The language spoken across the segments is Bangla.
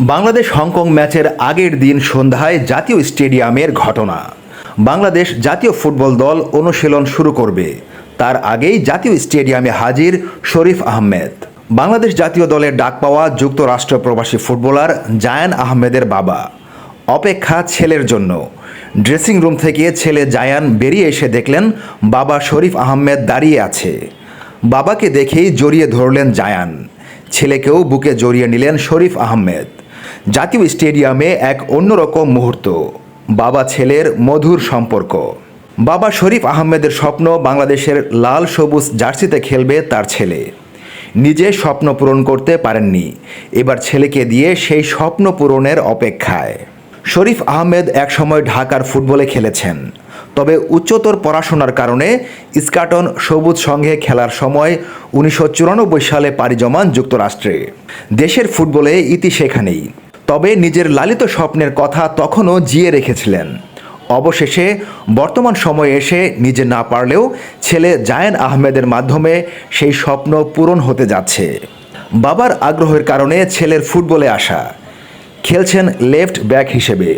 বাংলাদেশ হংকং ম্যাচের আগের দিন সন্ধ্যায় জাতীয় স্টেডিয়ামের ঘটনা। বাংলাদেশ জাতীয় ফুটবল দল অনুশীলন শুরু করবে। তার আগেই জাতীয় স্টেডিয়ামে হাজির শরীফ আহমেদ। বাংলাদেশ জাতীয় দলের ডাক পাওয়া যুক্তরাষ্ট্র প্রবাসী ফুটবলার জায়ান আহমেদের বাবা। অপেক্ষা ছেলের জন্য। ড্রেসিং রুম থেকে ছেলে জায়ান বেরিয়ে এসে দেখলেন বাবা শরীফ আহমেদ দাঁড়িয়ে আছে। বাবাকে দেখেই জড়িয়ে ধরলেন জায়ান। ছেলেকেও বুকে জড়িয়ে নিলেন শরীফ আহমেদ। জাতীয় স্টেডিয়ামে এক অন্যরকম মুহূর্ত, বাবা ছেলের মধুর সম্পর্ক। বাবা শরীফ আহমেদের স্বপ্ন বাংলাদেশের লাল সবুজ জার্সিতে খেলবে তার ছেলে। নিজে স্বপ্ন পূরণ করতে পারেননি, এবার ছেলেকে দিয়ে সেই স্বপ্ন পূরণের অপেক্ষায়। শরীফ আহমেদ একসময় ঢাকার ফুটবলে খেলেছেন, তবে উচ্চতর পড়াশোনার কারণে ইস্কাটন সবুজ সঙ্গে খেলার সময় উনিশশো চুরানব্বই সালে পাড়ি জমান যুক্তরাষ্ট্রে। দেশের ফুটবলে ইতি সেখানেই। তবে নিজের লালিত স্বপ্নের কথা তখনও জিয়ে রেখেছিলেন। অবশেষে বর্তমান সময়ে এসে নিজে না পারলেও ছেলে জায়ান আহমেদের মাধ্যমে সেই স্বপ্ন পূরণ হতে যাচ্ছে। বাবার আগ্রহের কারণে ছেলের ফুটবলে আসা। খেলছেন লেফট ব্যাক হিসেবে।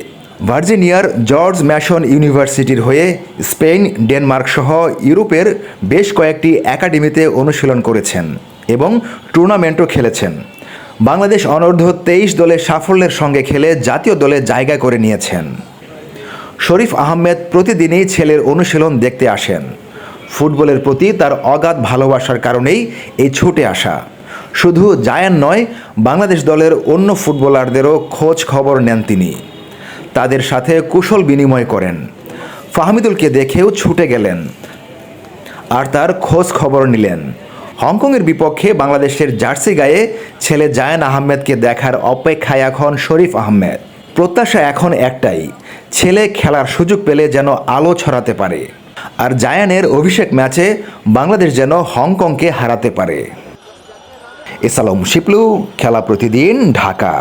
ভার্জিনিয়ার জর্জ ম্যাশন ইউনিভার্সিটির হয়ে স্পেন, ডেনমার্ক সহ ইউরোপের বেশ কয়েকটি একাডেমিতে অনুশীলন করেছেন এবং টুর্নামেন্টও খেলেছেন। বাংলাদেশ অনূর্ধ্ব তেইশ দলের সাফল্যের সঙ্গে খেলে জাতীয় দলে জায়গা করে নিয়েছেন। শরীফ আহমেদ প্রতিদিনই ছেলের অনুশীলন দেখতে আসেন। ফুটবলের প্রতি তার অগাধ ভালোবাসার কারণেই এই ছুটে আসা। শুধু জায়ান নয়, বাংলাদেশ দলের অন্য ফুটবলারদেরও খোঁজ খবর নেন তিনি। তাদের সাথে কুশল বিনিময় করেন। ফাহমিদুলকে দেখেও ছুটে গেলেন। আর তার খোঁজ খবর নিলেন। হংকংয়ের বিপক্ষে বাংলাদেশের জার্সি গায়ে ছেলে জায়ান আহমেদকে দেখার অপেক্ষায় এখন শরীফ আহমেদ। প্রত্যাশা এখন একটাই, ছেলে খেলার সুযোগ পেলে যেন আলো ছড়াতে পারে। আর জায়ানের অভিষেক ম্যাচে বাংলাদেশ যেন হংকংকে হারাতে পারে। এসালম শিপলু, খেলা প্রতিদিন ঢাকা।